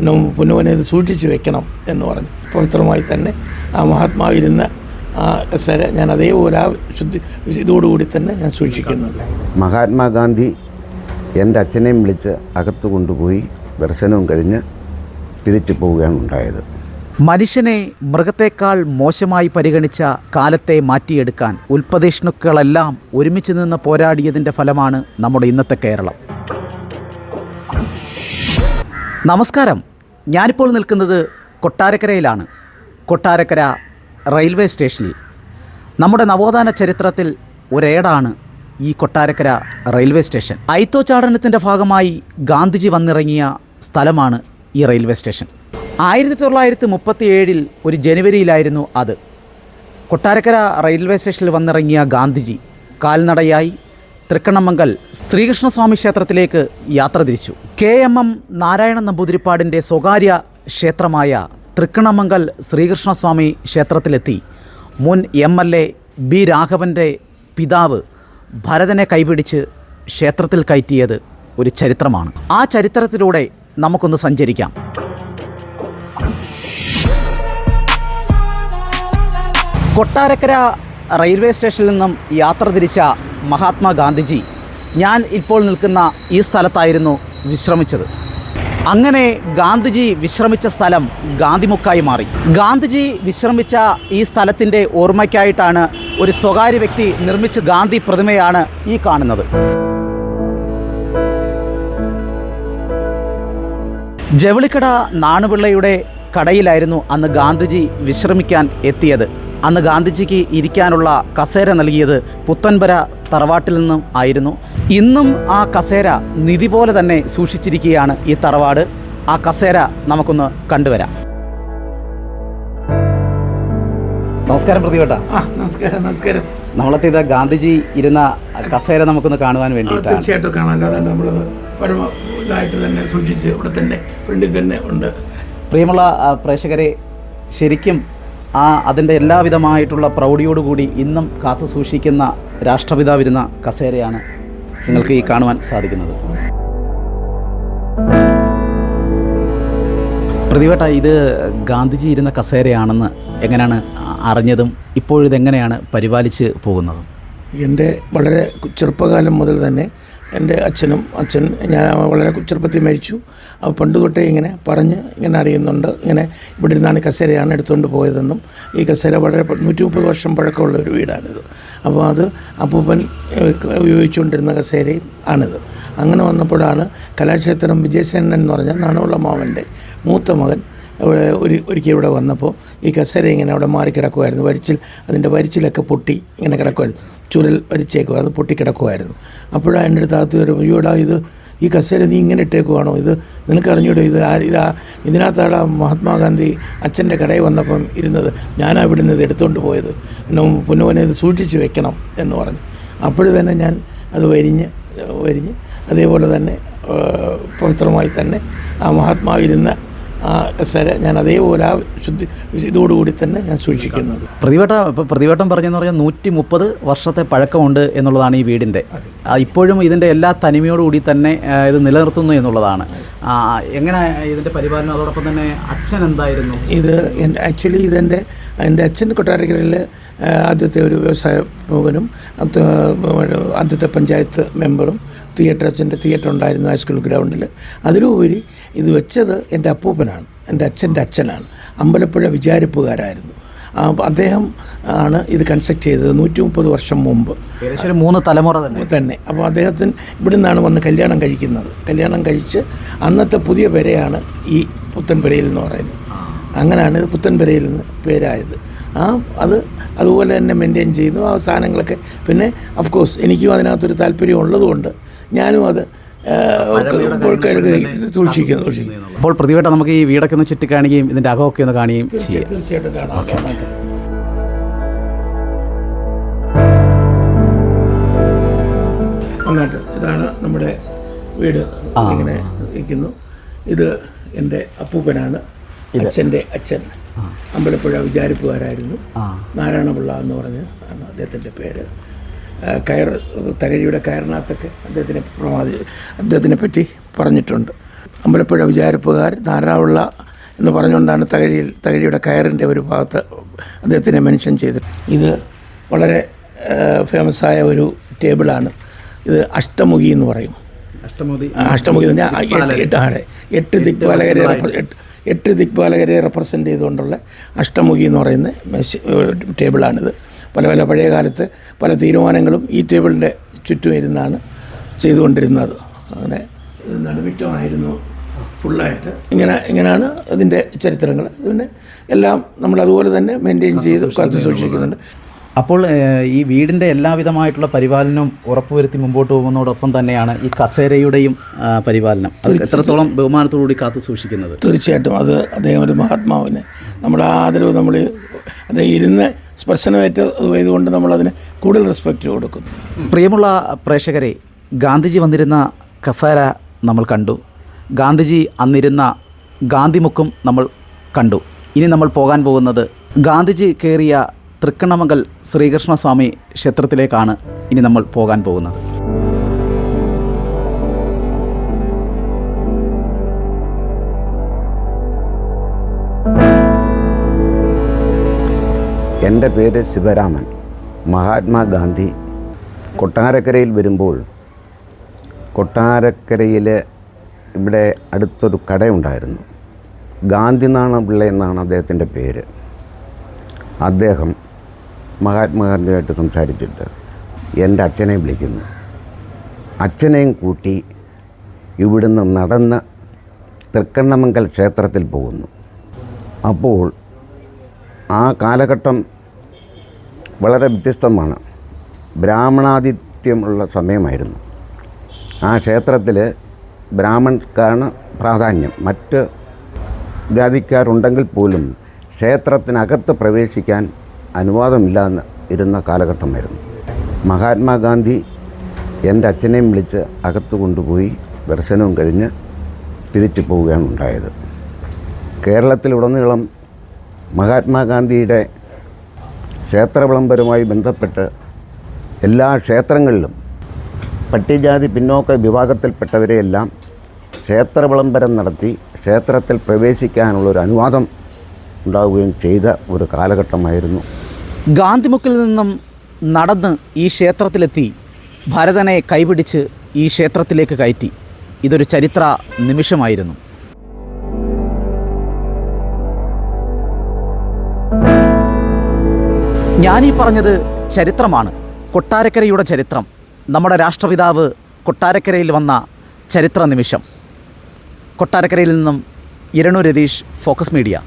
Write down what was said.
പിന്നെ പുനവനെ ഇത് സൂക്ഷിച്ചു വെക്കണം എന്ന് പറഞ്ഞു. പവിത്രമായി തന്നെ ആ മഹാത്മാവിരുന്ന ആ കസേര ഞാൻ അതേപോലെ ആ ശുദ്ധി ഇതോടുകൂടി തന്നെ ഞാൻ സൂക്ഷിക്കുന്നത് മഹാത്മാഗാന്ധി എന്റെ അച്ഛനെയും വിളിച്ച് അകത്ത് കൊണ്ടുപോയി ദർശനവും കഴിഞ്ഞ് തിരിച്ചു പോവുകയാണ് ഉണ്ടായത്. മനുഷ്യനെ മൃഗത്തേക്കാൾ മോശമായി പരിഗണിച്ച കാലത്തെ മാറ്റിയെടുക്കാൻ ഉൽപ്പതിഷ്ണുക്കളെല്ലാം ഒരുമിച്ച് നിന്ന് പോരാടിയതിന്റെ ഫലമാണ് നമ്മുടെ ഇന്നത്തെ കേരളം. നമസ്കാരം. ഞാനിപ്പോൾ നിൽക്കുന്നത് കൊട്ടാരക്കരയിലാണ്. കൊട്ടാരക്കര റെയിൽവേ സ്റ്റേഷനിൽ. നമ്മുടെ നവോത്ഥാന ചരിത്രത്തിൽ ഒരേടാണ് ഈ കൊട്ടാരക്കര റെയിൽവേ സ്റ്റേഷൻ. ഐത്തോച്ചാടനത്തിന്റെ ഭാഗമായി ഗാന്ധിജി വന്നിറങ്ങിയ സ്ഥലമാണ് ഈ റെയിൽവേ സ്റ്റേഷൻ. ആയിരത്തി തൊള്ളായിരത്തി മുപ്പത്തി ഏഴിൽ ഒരു ജനുവരിയിലായിരുന്നു അത്. കൊട്ടാരക്കര റെയിൽവേ സ്റ്റേഷനിൽ വന്നിറങ്ങിയ ഗാന്ധിജി കാൽനടയായി തൃക്കണ്ണമംഗൽ ശ്രീകൃഷ്ണസ്വാമി ക്ഷേത്രത്തിലേക്ക് യാത്ര തിരിച്ചു. കെ എം എം നാരായണ നമ്പൂതിരിപ്പാടിന്റെ സ്വകാര്യ ക്ഷേത്രമായ തൃക്കണ്ണമംഗൽ ശ്രീകൃഷ്ണസ്വാമി ക്ഷേത്രത്തിലെത്തി. മുൻ എം എൽ എ ബി രാഘവന്റെ പിതാവ് ഭരതനെ കൈപിടിച്ച് ക്ഷേത്രത്തിൽ കയറ്റിയത് ഒരു ചരിത്രമാണ്. ആ ചരിത്രത്തിലൂടെ നമുക്കൊന്ന് സഞ്ചരിക്കാം. കൊട്ടാരക്കര റെയിൽവേ സ്റ്റേഷനിൽ നിന്നും യാത്ര തിരിച്ച മഹാത്മാഗാന്ധിജി ഞാൻ ഇപ്പോൾ നിൽക്കുന്ന ഈ സ്ഥലത്തായിരുന്നു വിശ്രമിച്ചത്. അങ്ങനെ ഗാന്ധിജി വിശ്രമിച്ച സ്ഥലം ഗാന്ധിമുക്കായി മാറി. ഗാന്ധിജി വിശ്രമിച്ച ഈ സ്ഥലത്തിന്റെ ഓർമ്മയ്ക്കായിട്ടാണ് ഒരു സ്വകാര്യ വ്യക്തി നിർമ്മിച്ച ഗാന്ധി പ്രതിമയാണ് ഈ കാണുന്നത്. ജവളിക്കട നാണുപിള്ളയുടെ കടയിലായിരുന്നു അന്ന് ഗാന്ധിജി വിശ്രമിക്കാൻ എത്തിയത്. അന്ന് ഗാന്ധിജിക്ക് ഇരിക്കാനുള്ള കസേര നൽകിയത് പുത്തൻപര തറവാട്ടിൽ നിന്നും ആയിരുന്നു. ഇന്നും ആ കസേര നിധി പോലെ തന്നെ സൂക്ഷിച്ചിരിക്കുകയാണ് ഈ തറവാട്. ആ കസേര നമുക്കൊന്ന് കണ്ടുവരാം. നമസ്കാരം പ്രതിവേട്ട നമസ്കാരം നമസ്കാരം. നമസ്കാരം ഇത് ഗാന്ധിജി ഇരുന്ന കസേര നമുക്കൊന്ന് കാണുവാൻ വേണ്ടി തീർച്ചയായിട്ടും കാണാൻ നമ്മൾ നമ്മളത് പരമ ഇതായിട്ട് തന്നെ സൂക്ഷിച്ച് ഇവിടെ തന്നെ ഫ്രണ്ടിൽ തന്നെ ഉണ്ട്. പ്രിയമുള്ള പ്രേക്ഷകരെ ശരിക്കും ആ അതിന്റെ എല്ലാവിധമായിട്ടുള്ള പ്രൗഢിയോടുകൂടി ഇന്നും കാത്തു സൂക്ഷിക്കുന്ന രാഷ്ട്രപിതാവിരുന്ന കസേരയാണ് നിങ്ങൾക്ക് ഈ കാണുവാൻ സാധിക്കുന്നത്. പ്രതിവേട്ട ഇത് ഗാന്ധിജി ഇരുന്ന കസേരയാണെന്ന് എങ്ങനെയാണ് അറിഞ്ഞതും ഇപ്പോഴിതെങ്ങനെയാണ് പരിപാലിച്ച് പോകുന്നതും? എന്റെ വളരെ ചെറുപ്പകാലം മുതൽ തന്നെ എന്റെ അച്ഛനും അച്ഛൻ ഞാൻ വളരെ ചെറുപ്പത്തിൽ മരിച്ചു. അപ്പോൾ പണ്ട് തൊട്ടേ ഇങ്ങനെ പറഞ്ഞ് ഇങ്ങനെ അറിയുന്നുണ്ട്. ഇങ്ങനെ ഇവിടെ ഇരുന്നാണ് കസേരയാണ് എടുത്തുകൊണ്ട് പോയതെന്നും ഈ കസേര വളരെ നൂറ്റി മുപ്പത് വർഷം പഴക്കമുള്ള ഒരു വീടാണിത്. അപ്പോൾ അത് അപ്പൂപ്പൻ ഉപയോഗിച്ചുകൊണ്ടിരുന്ന കസേരയും ആണിത്. അങ്ങനെ വന്നപ്പോഴാണ് കലാക്ഷേത്രം വിജയസേനൻ എന്ന് പറഞ്ഞ നാണുള്ള മാവന്റെ മൂത്ത മകൻ ഇവിടെ ഒരു ഒരിക്കൽ ഇവിടെ വന്നപ്പോൾ ഈ കസേര ഇങ്ങനെ അവിടെ മാറിക്കിടക്കുമായിരുന്നു. വരിച്ചിൽ അതിന്റെ വരിച്ചിലൊക്കെ പൊട്ടി ഇങ്ങനെ കിടക്കുമായിരുന്നു. ചുരൽ വരിച്ചേക്കും അത് പൊട്ടിക്കിടക്കുമായിരുന്നു അപ്പോഴാണ് എന്റെ അടുത്ത് അകത്ത് വരുമ്പോൾ അയ്യോടാ ഇത് ഈ കസേര നീ ഇങ്ങനെ ഇട്ടേക്കുവാണോ? ഇത് നിനക്ക് അറിഞ്ഞൂടെ ഇത് ആ ഇതാ ഇതിനകത്താണ് മഹാത്മാഗാന്ധി അച്ഛന്റെ കടയിൽ വന്നപ്പം ഇരുന്നത്. ഞാനാ ഇവിടെ നിന്ന് ഇത് എടുത്തുകൊണ്ട് പോയത്. പിന്നെ ഇത് സൂക്ഷിച്ച് വെക്കണം എന്ന് പറഞ്ഞു. അപ്പോഴും തന്നെ ഞാൻ അത് വരിഞ്ഞ് വരിഞ്ഞ് അതേപോലെ തന്നെ പവിത്രമായി തന്നെ ആ മഹാത്മാവിരുന്ന ആ കസേര ഞാൻ അതേപോലെ ആ ശുദ്ധി ഇതോടുകൂടി തന്നെ ഞാൻ സൂക്ഷിക്കുന്നത്. പ്രതിവട്ട പ്രതിവട്ടം പറഞ്ഞെന്ന് പറഞ്ഞാൽ നൂറ്റി മുപ്പത് വർഷത്തെ പഴക്കമുണ്ട് എന്നുള്ളതാണ് ഈ വീടിന്റെ. ഇപ്പോഴും ഇതിന്റെ എല്ലാ തനിമയോടുകൂടി തന്നെ ഇത് നിലനിർത്തുന്നു എന്നുള്ളതാണ്. എങ്ങനെ ഇതിന്റെ പരിപാലനം? അതോടൊപ്പം തന്നെ അച്ഛൻ എന്തായിരുന്നു? ഇത് ആക്ച്വലി ഇതെന്റെ എന്റെ അച്ഛൻ കൊട്ടാരക്കരയിൽ ആദ്യത്തെ ഒരു വ്യവസായ പ്രമുഖനും ആദ്യത്തെ പഞ്ചായത്ത് മെമ്പറും തിയേറ്റർ അച്ഛന്റെ തിയേറ്റർ ഉണ്ടായിരുന്നു ഹൈസ്കൂൾ ഗ്രൗണ്ടിൽ അതിലുപരി ഇത് വെച്ചത് എന്റെ അപ്പൂപ്പനാണ്. എന്റെ അച്ഛന്റെ അച്ഛനാണ്. അമ്പലപ്പുഴ വിചാരിപ്പുകാരായിരുന്നു. അദ്ദേഹം ആണ് ഇത് കൺസ്ട്രക്ട് ചെയ്തത് നൂറ്റി മുപ്പത് വർഷം മുമ്പ്. മൂന്ന് തലമുറ തന്നെ. തന്നെ. അപ്പോൾ അദ്ദേഹത്തിന് ഇവിടെ നിന്നാണ് വന്ന് കല്യാണം കഴിക്കുന്നത്. കല്യാണം കഴിച്ച് അന്നത്തെ പുതിയ പെരയാണ് ഈ പുത്തൻപുരയിൽ എന്ന് പറയുന്നത്. അങ്ങനെയാണ് ഇത് പുത്തൻപുരയിൽ നിന്ന് പേരായത്. ആ അത് അതുപോലെ തന്നെ മെയിന്റെയിൻ ചെയ്യുന്നു. ആ സാധനങ്ങളൊക്കെ. പിന്നെ അഫ്കോഴ്സ് എനിക്കും അതിനകത്തൊരു താല്പര്യം ഉള്ളതുകൊണ്ട് ഞാനും അത് സൂക്ഷിക്കുന്നു സൂക്ഷിക്കുന്നു. അപ്പോൾ പ്രതിവട്ടം നമുക്ക് ഈ വീടൊക്കെ ഒന്ന് ചുറ്റി കാണുകയും ഇതിന്റെ അകമൊക്കെ ഒന്ന് കാണുകയും ചെയ്യാം. തീർച്ചയായിട്ടും കാണാം. ഇതാണ് നമ്മുടെ വീട്. ഇങ്ങനെ ഇരിക്കുന്നു ഇത് എന്റെ അപ്പൂപ്പനാണ്. അച്ഛന്റെ അച്ഛൻ. അമ്പലപ്പുഴ വിചാരിപ്പുകാരായിരുന്നു. നാരായണപിള്ള എന്ന് പറഞ്ഞ് ആണ് അദ്ദേഹത്തിന്റെ പേര്. കയർ തകഴിയുടെ കയറിനകത്തൊക്കെ അദ്ദേഹത്തിനെ പ്രമാദി അദ്ദേഹത്തിനെ പറ്റി പറഞ്ഞിട്ടുണ്ട്. അമ്പലപ്പുഴ വിചാരിപ്പുകാർ നാരാവുള്ള എന്ന് പറഞ്ഞുകൊണ്ടാണ് തകഴിയിൽ തകഴിയുടെ കയറിന്റെ ഒരു ഭാഗത്ത് അദ്ദേഹത്തിനെ മെൻഷൻ ചെയ്തത്. ഇത് വളരെ ഫേമസായ ഒരു ടേബിളാണ്. ഇത് അഷ്ടമുഖി എന്ന് പറയും. അഷ്ടമുഖി. അഷ്ടമുഖി എന്ന് പറഞ്ഞാൽ എട്ട് ആണ് എട്ട് ദിക്പാലകരെ റെപ്രസെന്റ് ചെയ്തുകൊണ്ടുള്ള അഷ്ടമുഖി എന്ന് പറയുന്ന ടേബിളാണിത്. പല പല പഴയ കാലത്ത് പല തീരുമാനങ്ങളും ഈ ടേബിളിന്റെ ചുറ്റും ഇരുന്നാണ് ചെയ്തുകൊണ്ടിരുന്നത്. അങ്ങനെ നടുവിറ്റമായിരുന്നു ഫുള്ളായിട്ട് ഇങ്ങനെ ഇങ്ങനെയാണ് അതിന്റെ ചരിത്രങ്ങൾ. പിന്നെ എല്ലാം നമ്മൾ അതുപോലെ തന്നെ മെയിന്റെയിൻ ചെയ്ത് കാത്തു സൂക്ഷിക്കുന്നുണ്ട്. അപ്പോൾ ഈ വീടിന്റെ എല്ലാവിധമായിട്ടുള്ള പരിപാലനവും ഉറപ്പുവരുത്തി മുമ്പോട്ട് പോകുന്നതോടൊപ്പം തന്നെയാണ് ഈ കസേരയുടെയും പരിപാലനം. എത്രത്തോളം ബഹുമാനത്തോടുകൂടി കാത്തു സൂക്ഷിക്കുന്നത്? തീർച്ചയായിട്ടും. അത് അദ്ദേഹം ഒരു മഹാത്മാവിന് നമ്മുടെ ആദരവ് നമ്മൾ അദ്ദേഹം ഇരുന്ന് സ്പർശനമേറ്റ് ഇതുകൊണ്ട് നമ്മളതിന് കൂടുതൽ റെസ്പെക്റ്റ് കൊടുക്കുന്നു. പ്രിയമുള്ള പ്രേക്ഷകരെ ഗാന്ധിജി വന്നിരുന്ന കസാര നമ്മൾ കണ്ടു. ഗാന്ധിജി അന്നിരുന്ന ഗാന്ധിമുക്കും നമ്മൾ കണ്ടു. ഇനി നമ്മൾ പോകാൻ പോകുന്നത് ഗാന്ധിജി കയറിയ തൃക്കണ്ണമംഗൽ ശ്രീകൃഷ്ണസ്വാമി ക്ഷേത്രത്തിലേക്കാണ് ഇനി നമ്മൾ പോകാൻ പോകുന്നത്. എന്റെ പേര് ശിവരാമൻ. മഹാത്മാഗാന്ധി. കൊട്ടാരക്കരയിൽ വരുമ്പോൾ കൊട്ടാരക്കരയിൽ ഇവിടെ അടുത്തൊരു കടയുണ്ടായിരുന്നു. ഗാന്ധിനാണ പിള്ള എന്നാണ് അദ്ദേഹത്തിന്റെ പേര്. അദ്ദേഹം മഹാത്മാഗാന്ധിയായിട്ട് സംസാരിച്ചിട്ട് എന്റെ അച്ഛനെ വിളിക്കുന്നു. അച്ഛനെയും കൂട്ടി ഇവിടുന്ന് നടന്ന് തൃക്കണ്ണമംഗൽ ക്ഷേത്രത്തിൽ പോകുന്നു. അപ്പോൾ ആ കാലഘട്ടം വളരെ വ്യത്യസ്തമാണ്. ബ്രാഹ്മണാതിഥ്യമുള്ള സമയമായിരുന്നു. ആ ക്ഷേത്രത്തിൽ ബ്രാഹ്മണക്കാണ് പ്രാധാന്യം. മറ്റ് ജാതിക്കാരുണ്ടെങ്കിൽ പോലും ക്ഷേത്രത്തിനകത്ത് പ്രവേശിക്കാൻ അനുവാദമില്ലാന്ന് ഇരുന്ന കാലഘട്ടമായിരുന്നു. മഹാത്മാഗാന്ധി എന്റെ അച്ഛനെയും വിളിച്ച് അകത്ത് കൊണ്ടുപോയി ദർശനവും കഴിഞ്ഞ് തിരിച്ചു പോവുകയാണ് ഉണ്ടായത്. കേരളത്തിലുടനീളം മഹാത്മാഗാന്ധിയുടെ ക്ഷേത്ര വിളംബരവുമായി ബന്ധപ്പെട്ട് എല്ലാ ക്ഷേത്രങ്ങളിലും പട്ടികജാതി പിന്നോക്ക വിഭാഗത്തിൽപ്പെട്ടവരെയെല്ലാം ക്ഷേത്ര വിളംബരം നടത്തി ക്ഷേത്രത്തിൽ പ്രവേശിക്കാനുള്ള ഒരു അനുവാദം ഉണ്ടാവുകയും ചെയ്ത ഒരു കാലഘട്ടമായിരുന്നു. ഗാന്ധിമുക്കിൽ നിന്നും നടന്ന് ഈ ക്ഷേത്രത്തിലെത്തി ഭരതനെ കൈപിടിച്ച് ഈ ക്ഷേത്രത്തിലേക്ക് കയറ്റി. ഇതൊരു ചരിത്ര നിമിഷമായിരുന്നു. ഞാനീ പറഞ്ഞത് ചരിത്രമാണ്. കൊട്ടാരക്കരയുടെ ചരിത്രം. നമ്മുടെ രാഷ്ട്രപിതാവ് കൊട്ടാരക്കരയിൽ വന്ന ചരിത്ര നിമിഷം. കൊട്ടാരക്കരയിൽ നിന്നും ഇരണു രതീഷ് ഫോക്കസ് മീഡിയ.